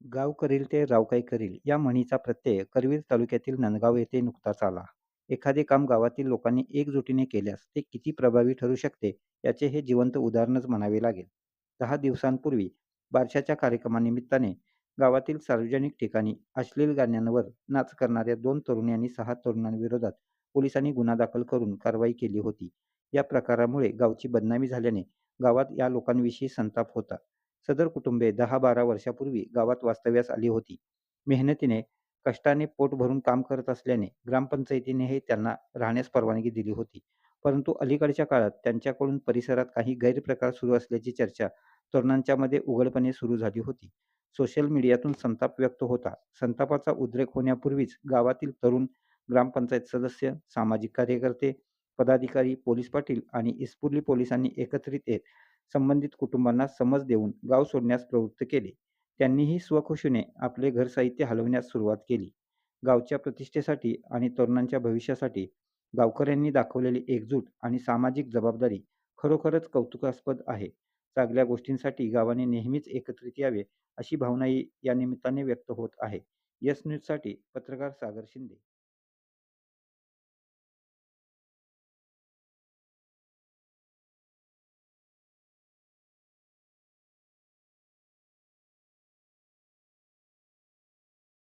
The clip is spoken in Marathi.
गाव करील ते राव काही करील या म्हणीचा प्रत्यय करवीर तालुक्यातील नंदगाव येथे नुकताच आला. एखादे काम गावातील लोकांनी एकजुटीने केल्यास ते किती प्रभावी ठरू शकते याचे हे जिवंत उदाहरणच म्हणावे लागेल. दहा दिवसांपूर्वी बारशाच्या कार्यक्रमानिमित्ताने गावातील सार्वजनिक ठिकाणी अश्लील गाण्यांवर नाच करणाऱ्या दोन तरुणी आणि सहा तरुणांविरोधात पोलिसांनी गुन्हा दाखल करून कारवाई केली होती. या प्रकारामुळे गावची बदनामी झाल्याने गावात या लोकांविषयी संताप होता. सदर कुटुंबे दहा बारा वर्षापूर्वी गावात वास्तव्यास आली होती. मेहनतीने कष्टाने पोट भरून काम करत असल्याने ग्रामपंचायतीनेही त्यांना राहण्यास परवानगी दिली होती. परंतु अलीकडच्या काळात त्यांच्याकडून परिसरात काही गैरप्रकार सुरू असल्याची चर्चा तरुणांच्यामध्ये उघडपणे सुरू झाली होती. सोशल मीडियातून संताप व्यक्त होता. संतापाचा उद्रेक होण्यापूर्वीच गावातील तरुण, ग्रामपंचायत सदस्य, सामाजिक कार्यकर्ते, पदाधिकारी, पोलीस पाटील आणि इस्पुर्ली पोलिसांनी एकत्रित येत संबंधित कुटुंबांना समज देऊन गाव सोडण्यास प्रवृत्त केले. त्यांनीही स्वखुशीने आपले घर साहित्य हलवण्यास सुरुवात केली. गावच्या प्रतिष्ठेसाठी आणि तरुणांच्या भविष्यासाठी गावकऱ्यांनी दाखवलेली एकजूट आणि सामाजिक जबाबदारी खरोखरच कौतुकास्पद आहे. चांगल्या गोष्टींसाठी गावाने नेहमीच एकत्रित यावे अशी भावनाही या निमित्ताने व्यक्त होत आहे. यस न्यूजसाठी पत्रकार सागर शिंदे